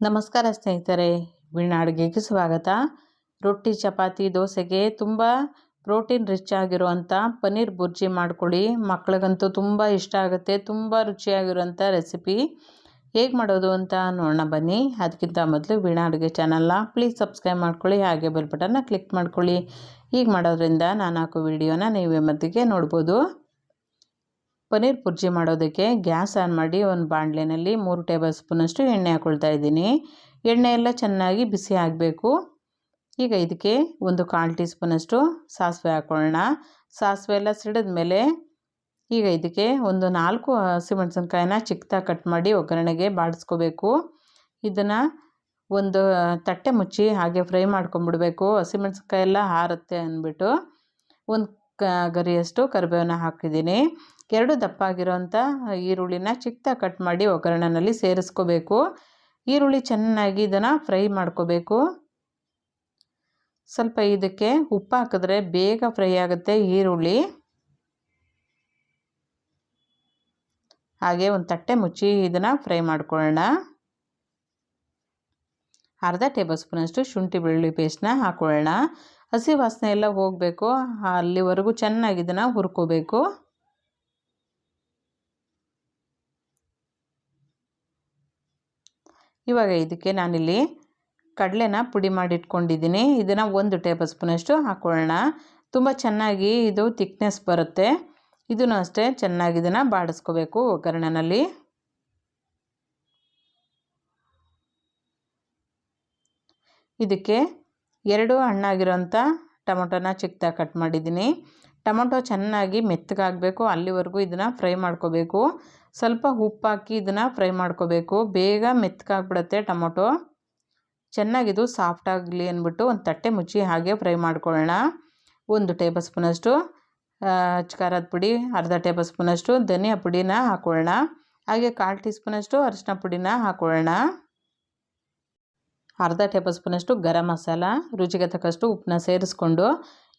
ನಮಸ್ಕಾರ ಸ್ನೇಹಿತರೆ ವೀಣಾ ಅಡುಗೆಗೆ ಸ್ವಾಗತ. ರೊಟ್ಟಿ, ಚಪಾತಿ, ದೋಸೆಗೆ ತುಂಬ ಪ್ರೋಟೀನ್ ರಿಚ್ ಆಗಿರುವಂಥ ಪನ್ನೀರ್ ಬುರ್ಜಿ ಮಾಡ್ಕೊಳ್ಳಿ. ಮಕ್ಳಿಗಂತೂ ತುಂಬ ಇಷ್ಟ ಆಗುತ್ತೆ, ತುಂಬ ರುಚಿಯಾಗಿರುವಂಥ ರೆಸಿಪಿ. ಹೇಗೆ ಮಾಡೋದು ಅಂತ ನೋಡೋಣ ಬನ್ನಿ. ಅದಕ್ಕಿಂತ ಮೊದಲು ವೀಣಾ ಅಡುಗೆ ಚಾನಲ್ನ ಪ್ಲೀಸ್ ಸಬ್ಸ್ಕ್ರೈಬ್ ಮಾಡ್ಕೊಳ್ಳಿ, ಹಾಗೆ ಬೆಲ್ ಬಟನ್ನ ಕ್ಲಿಕ್ ಮಾಡ್ಕೊಳ್ಳಿ. ಹೀಗೆ ಮಾಡೋದ್ರಿಂದ ನಾನು ಹಾಕೋ ವಿಡಿಯೋನ ನೀವೇ ಮದ್ದಿಗೆ ನೋಡ್ಬೋದು. ಪನ್ನೀರ್ ಬುರ್ಜಿ ಮಾಡೋದಕ್ಕೆ ಗ್ಯಾಸ್ ಆನ್ ಮಾಡಿ ಒಂದು ಬಾಣಲೆನಲ್ಲಿ ಮೂರು ಟೇಬಲ್ ಸ್ಪೂನಷ್ಟು ಎಣ್ಣೆ ಹಾಕ್ಕೊಳ್ತಾ ಇದ್ದೀನಿ. ಎಣ್ಣೆ ಎಲ್ಲ ಚೆನ್ನಾಗಿ ಬಿಸಿ ಆಗಬೇಕು. ಈಗ ಇದಕ್ಕೆ ಒಂದು ಕಾಲು ಟೀ ಸ್ಪೂನಷ್ಟು ಸಾಸಿವೆ ಹಾಕ್ಕೊಳ್ಳೋಣ ಸಾಸಿವೆ ಎಲ್ಲ ಸಿಡಿದ ಮೇಲೆ ಈಗ ಇದಕ್ಕೆ ಒಂದು ನಾಲ್ಕು ಹಸಿಮೆಣಸಿನ್ಕಾಯಿನ ಚಿಕ್ಕದಾಗಿ ಕಟ್ ಮಾಡಿ ಒಗ್ಗರಣೆಗೆ ಬಾಡಿಸ್ಕೋಬೇಕು. ಇದನ್ನು ಒಂದು ತಟ್ಟೆ ಮುಚ್ಚಿ ಹಾಗೆ ಫ್ರೈ ಮಾಡ್ಕೊಂಬಿಡಬೇಕು. ಹಸಿಮೆಣಸಿನ್ಕಾಯಿ ಎಲ್ಲ ಹಾರುತ್ತೆ ಅಂದ್ಬಿಟ್ಟು ಒಂದು ಕ ಗರಿಯಷ್ಟು ಕರಿಬೇವನ್ನ ಹಾಕಿದ್ದೀನಿ. ಎರಡು ದಪ್ಪಾಗಿರೋಂಥ ಈರುಳ್ಳಿನ ಚಿಕ್ಕದಾಗಿ ಕಟ್ ಮಾಡಿ ಒಗ್ಗರಣೆಯಲ್ಲಿ ಸೇರಿಸ್ಕೋಬೇಕು. ಈರುಳ್ಳಿ ಚೆನ್ನಾಗಿ ಇದನ್ನು ಫ್ರೈ ಮಾಡ್ಕೋಬೇಕು. ಸ್ವಲ್ಪ ಇದಕ್ಕೆ ಉಪ್ಪು ಹಾಕಿದ್ರೆ ಬೇಗ ಫ್ರೈ ಆಗುತ್ತೆ ಈರುಳ್ಳಿ. ಹಾಗೆ ಒಂದು ತಟ್ಟೆ ಮುಚ್ಚಿ ಇದನ್ನು ಫ್ರೈ ಮಾಡ್ಕೊಳ್ಳೋಣ. ಅರ್ಧ ಟೇಬಲ್ ಸ್ಪೂನಷ್ಟು ಶುಂಠಿ ಬೆಳ್ಳುಳ್ಳಿ ಪೇಸ್ಟ್ನ ಹಾಕ್ಕೊಳ್ಳೋಣ ಹಸಿ ವಾಸನೆ ಎಲ್ಲ ಹೋಗಬೇಕು. ಅಲ್ಲಿವರೆಗೂ ಚೆನ್ನಾಗಿ ಇದನ್ನು ಹುರ್ಕೋಬೇಕು. ಇವಾಗ ಇದಕ್ಕೆ ನಾನಿಲ್ಲಿ ಕಡಲೆನ ಪುಡಿ ಮಾಡಿಟ್ಕೊಂಡಿದ್ದೀನಿ. ಇದನ್ನು ಒಂದು ಟೇಬಲ್ ಸ್ಪೂನಷ್ಟು ಹಾಕ್ಕೊಳ್ಳೋಣ ತುಂಬ ಚೆನ್ನಾಗಿ ಇದು ತಿಕ್ನೆಸ್ ಬರುತ್ತೆ. ಇದನ್ನು ಅಷ್ಟೇ ಚೆನ್ನಾಗಿ ಇದನ್ನು ಬಾಡಿಸ್ಕೋಬೇಕು ಒಗ್ಗರಣೆನಲ್ಲಿ. ಇದಕ್ಕೆ ಎರಡು ಹಣ್ಣಾಗಿರೋಂಥ ಟೊಮೊಟೊನ ಚಿಕ್ಕದಾಗಿ ಕಟ್ ಮಾಡಿದ್ದೀನಿ. ಟೊಮೊಟೊ ಚೆನ್ನಾಗಿ ಮೆತ್ತಗಾಗಬೇಕು, ಅಲ್ಲಿವರೆಗೂ ಇದನ್ನು ಫ್ರೈ ಮಾಡ್ಕೋಬೇಕು. ಸ್ವಲ್ಪ ಉಪ್ಪು ಹಾಕಿ ಇದನ್ನು ಫ್ರೈ ಮಾಡ್ಕೋಬೇಕು. ಬೇಗ ಮೆತ್ತಗಾಗ್ಬಿಡುತ್ತೆ ಟೊಮೊಟೊ. ಚೆನ್ನಾಗಿದು ಸಾಫ್ಟ್ ಆಗಲಿ ಅಂದ್ಬಿಟ್ಟು ಒಂದು ತಟ್ಟೆ ಮುಚ್ಚಿ ಹಾಗೆ ಫ್ರೈ ಮಾಡ್ಕೊಳ್ಳೋಣ. ಒಂದು ಟೇಬಲ್ ಸ್ಪೂನಷ್ಟು ಖಾರದ ಪುಡಿ, ಅರ್ಧ ಟೇಬಲ್ ಸ್ಪೂನಷ್ಟು ಧನಿಯಾ ಪುಡಿನ ಹಾಕ್ಕೊಳ್ಳೋಣ ಹಾಗೆ ಕಾಲು ಟೀ ಸ್ಪೂನಷ್ಟು ಅರಿಶಿನ ಪುಡಿನ ಹಾಕ್ಕೊಳ್ಳೋಣ ಅರ್ಧ ಟೇಬಲ್ ಸ್ಪೂನಷ್ಟು ಗರಂ ಮಸಾಲ, ರುಚಿಗೆ ತಕ್ಕಷ್ಟು ಉಪ್ಪನ್ನ ಸೇರಿಸ್ಕೊಂಡು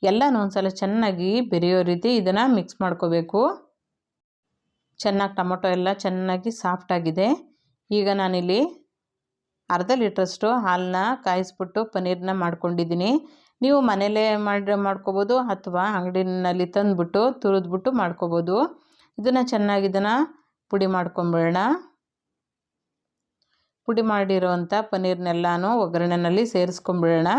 ಎಲ್ಲನೂ ಒಂದ್ಸಲ ಚೆನ್ನಾಗಿ ಬೆರೆಯೋ ರೀತಿ ಇದನ್ನು ಮಿಕ್ಸ್ ಮಾಡ್ಕೋಬೇಕು. ಚೆನ್ನಾಗಿ ಟೊಮೊಟೊ ಎಲ್ಲ ಚೆನ್ನಾಗಿ ಸಾಫ್ಟಾಗಿದೆ ಈಗ ನಾನಿಲ್ಲಿ ಅರ್ಧ ಲೀಟ್ರಷ್ಟು ಹಾಲನ್ನ ಕಾಯಿಸ್ಬಿಟ್ಟು ಪನ್ನೀರನ್ನ ಮಾಡ್ಕೊಂಡಿದ್ದೀನಿ. ನೀವು ಮನೇಲೇ ಮಾಡಿ ಮಾಡ್ಕೋಬೋದು ಅಥವಾ ಅಂಗಡಿನಲ್ಲಿ ತಂದುಬಿಟ್ಟು ತುರಿದ್ಬಿಟ್ಟು ಮಾಡ್ಕೋಬೋದು. ಇದನ್ನು ಚೆನ್ನಾಗಿ ಇದನ್ನು ಪುಡಿ ಮಾಡ್ಕೊಂಬಿಡೋಣ. ಪುಡಿ ಮಾಡಿರೋವಂಥ ಪನ್ನೀರ್ನೆಲ್ಲನೂ ಒಗ್ಗರಣೆನಲ್ಲಿ ಸೇರಿಸ್ಕೊಂಬಿಡೋಣ.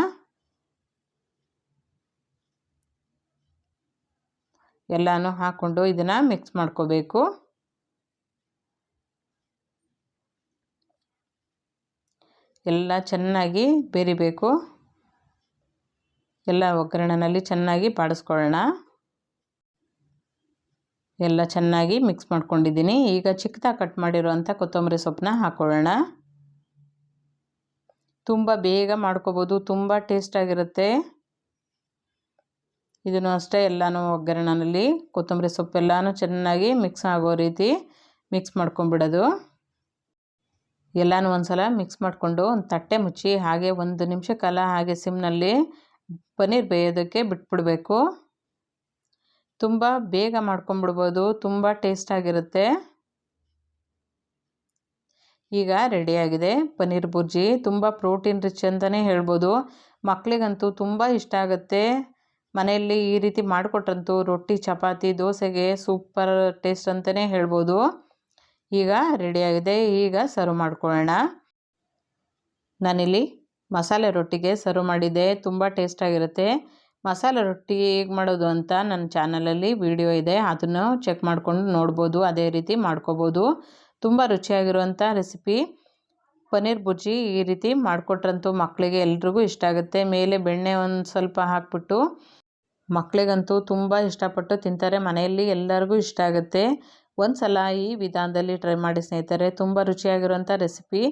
ಎಲ್ಲನೂ ಹಾಕ್ಕೊಂಡು ಇದನ್ನು ಮಿಕ್ಸ್ ಮಾಡ್ಕೋಬೇಕು. ಎಲ್ಲ ಚೆನ್ನಾಗಿ ಬೇರಿಬೇಕು. ಎಲ್ಲ ಒಗ್ಗರಣೆನಲ್ಲಿ ಚೆನ್ನಾಗಿ ಬಾಡಿಸ್ಕೊಳ್ಳೋಣ ಎಲ್ಲ ಚೆನ್ನಾಗಿ ಮಿಕ್ಸ್ ಮಾಡ್ಕೊಂಡಿದ್ದೀನಿ. ಈಗ ಚಿಕ್ಕದಾಗಿ ಕಟ್ ಮಾಡಿರೋವಂಥ ಕೊತ್ತಂಬರಿ ಸೊಪ್ಪನ್ನ ಹಾಕ್ಕೊಳ್ಳೋಣ ತುಂಬ ಬೇಗ ಮಾಡ್ಕೋಬೋದು. ತುಂಬ ಟೇಸ್ಟಾಗಿರುತ್ತೆ ಇದನ್ನು ಅಷ್ಟೇ ಎಲ್ಲನೂ ಒಗ್ಗರಣೆಯಲ್ಲಿ ಕೊತ್ತಂಬರಿ ಸೊಪ್ಪೆಲ್ಲನೂ ಚೆನ್ನಾಗಿ ಮಿಕ್ಸ್ ಆಗೋ ರೀತಿ ಮಿಕ್ಸ್ ಮಾಡ್ಕೊಂಬಿಡೋದು ಎಲ್ಲನೂ ಒಂದು ಸಲ ಮಿಕ್ಸ್ ಮಾಡಿಕೊಂಡು ಒಂದು ತಟ್ಟೆ ಮುಚ್ಚಿ ಹಾಗೆ ಒಂದು ನಿಮಿಷ ಕಾಲ ಹಾಗೆ ಸಿಮ್ನಲ್ಲಿ ಪನ್ನೀರ್ ಬೇಯೋದಕ್ಕೆ ಬಿಟ್ಬಿಡಬೇಕು. ತುಂಬ ಬೇಗ ಮಾಡ್ಕೊಂಬಿಡ್ಬೋದು ತುಂಬ ಟೇಸ್ಟಾಗಿರುತ್ತೆ ಈಗ ರೆಡಿಯಾಗಿದೆ ಪನ್ನೀರ್ ಬುರ್ಜಿ. ತುಂಬ ಪ್ರೋಟೀನ್ ರಿಚ್ ಅಂತಲೇ ಹೇಳ್ಬೋದು. ಮಕ್ಕಳಿಗಂತೂ ತುಂಬ ಇಷ್ಟ ಆಗುತ್ತೆ. ಮನೆಯಲ್ಲಿ ಈ ರೀತಿ ಮಾಡಿಕೊಟ್ರಂತೂ ರೊಟ್ಟಿ, ಚಪಾತಿ, ದೋಸೆಗೆ ಸೂಪರ್ ಟೇಸ್ಟ್ ಅಂತಲೇ ಹೇಳ್ಬೋದು. ಈಗ ರೆಡಿಯಾಗಿದೆ ಈಗ ಸರ್ವ್ ಮಾಡ್ಕೊಳ್ಳೋಣ. ನಾನಿಲ್ಲಿ ಮಸಾಲೆ ರೊಟ್ಟಿಗೆ ಸರ್ವ್ ಮಾಡಿದ್ದೆ. ತುಂಬ ಟೇಸ್ಟಾಗಿರುತ್ತೆ ಮಸಾಲೆ ರೊಟ್ಟಿ ಹೇಗೆ ಮಾಡೋದು ಅಂತ ನನ್ನ ಚಾನಲಲ್ಲಿ ವಿಡಿಯೋ ಇದೆ. ಅದನ್ನು ಚೆಕ್ ಮಾಡ್ಕೊಂಡು ನೋಡ್ಬೋದು. ಅದೇ ರೀತಿ ಮಾಡ್ಕೋಬೋದು. ತುಂಬ ರುಚಿಯಾಗಿರುವಂಥ ರೆಸಿಪಿ ಪನ್ನೀರ್ ಬುರ್ಜಿ ಈ ರೀತಿ ಮಾಡಿಕೊಟ್ರಂತೂ ಮಕ್ಕಳಿಗೆ ಎಲ್ರಿಗೂ ಇಷ್ಟ ಆಗುತ್ತೆ. ಮೇಲೆ ಬೆಣ್ಣೆ ಒಂದು ಸ್ವಲ್ಪ ಹಾಕ್ಬಿಟ್ಟು ಮಕ್ಕಳಿಗಂತೂ ತುಂಬ ಇಷ್ಟಪಟ್ಟು ತಿಂತಾರೆ. ಮನೆಯಲ್ಲಿ ಎಲ್ಲರಿಗೂ ಇಷ್ಟ ಆಗುತ್ತೆ. ಒಂದು ಸಲ ಈ ವಿಧಾನದಲ್ಲಿ ಟ್ರೈ ಮಾಡಿ ಸ್ನೇಹಿತರೆ, ತುಂಬ ರುಚಿಯಾಗಿರುವಂಥ ರೆಸಿಪಿ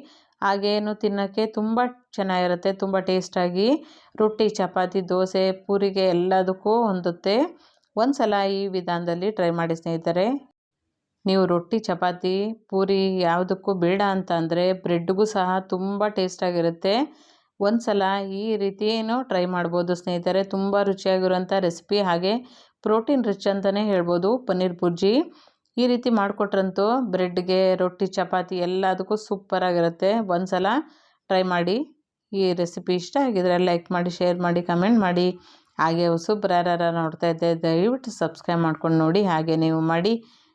ಹಾಗೇನು ತಿನ್ನೋಕ್ಕೆ ತುಂಬ ಚೆನ್ನಾಗಿರುತ್ತೆ, ತುಂಬ ಟೇಸ್ಟಾಗಿ ರೊಟ್ಟಿ, ಚಪಾತಿ, ದೋಸೆ, ಪೂರಿಗೆ ಎಲ್ಲದಕ್ಕೂ ಹೊಂದುತ್ತೆ. ಒಂದು ಸಲ ಈ ವಿಧಾನದಲ್ಲಿ ಟ್ರೈ ಮಾಡಿ ಸ್ನೇಹಿತರೆ. ನೀವು ರೊಟ್ಟಿ, ಚಪಾತಿ, ಪೂರಿ ಯಾವುದಕ್ಕೂ ಬೇಡ ಅಂತ ಅಂದರೆ ಬ್ರೆಡ್ಗೂ ಸಹ ತುಂಬ ಟೇಸ್ಟಾಗಿರುತ್ತೆ ಒಂದು ಸಲ ಈ ರೀತಿಯೂ ಟ್ರೈ ಮಾಡ್ಬೋದು ಸ್ನೇಹಿತರೆ. ತುಂಬ ರುಚಿಯಾಗಿರುವಂಥ ರೆಸಿಪಿ ಹಾಗೆ ಪ್ರೋಟೀನ್ ರಿಚ್ ಅಂತಲೇ ಹೇಳ್ಬೋದು ಪನ್ನೀರ್ ಬುರ್ಜಿ ಈ ರೀತಿ ಮಾಡಿಕೊಟ್ರಂತೂ ಬ್ರೆಡ್ಗೆ ರೊಟ್ಟಿ, ಚಪಾತಿ ಎಲ್ಲದಕ್ಕೂ ಸೂಪರಾಗಿರುತ್ತೆ ಒಂದು ಸಲ ಟ್ರೈ ಮಾಡಿ ಈ ರೆಸಿಪಿ ಇಷ್ಟ ಆಗಿದ್ರೆ ಲೈಕ್ ಮಾಡಿ ಶೇರ್ ಮಾಡಿ ಕಮೆಂಟ್ ಮಾಡಿ. ಹಾಗೆ ಹೊಸಬ್ರು ಯಾರು ನೋಡ್ತಾ ಇದ್ದೆ ದಯವಿಟ್ಟು ಸಬ್ಸ್ಕ್ರೈಬ್ ಮಾಡ್ಕೊಂಡು ನೋಡಿ. ಹಾಗೆ ನೀವು ಮಾಡಿ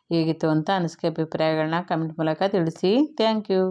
ಹೇಗಿತ್ತು ಅಂತ ಅನಿಸಿಕೆ ಅಭಿಪ್ರಾಯಗಳನ್ನ ಕಮೆಂಟ್ ಮೂಲಕ ತಿಳಿಸಿ. Thank you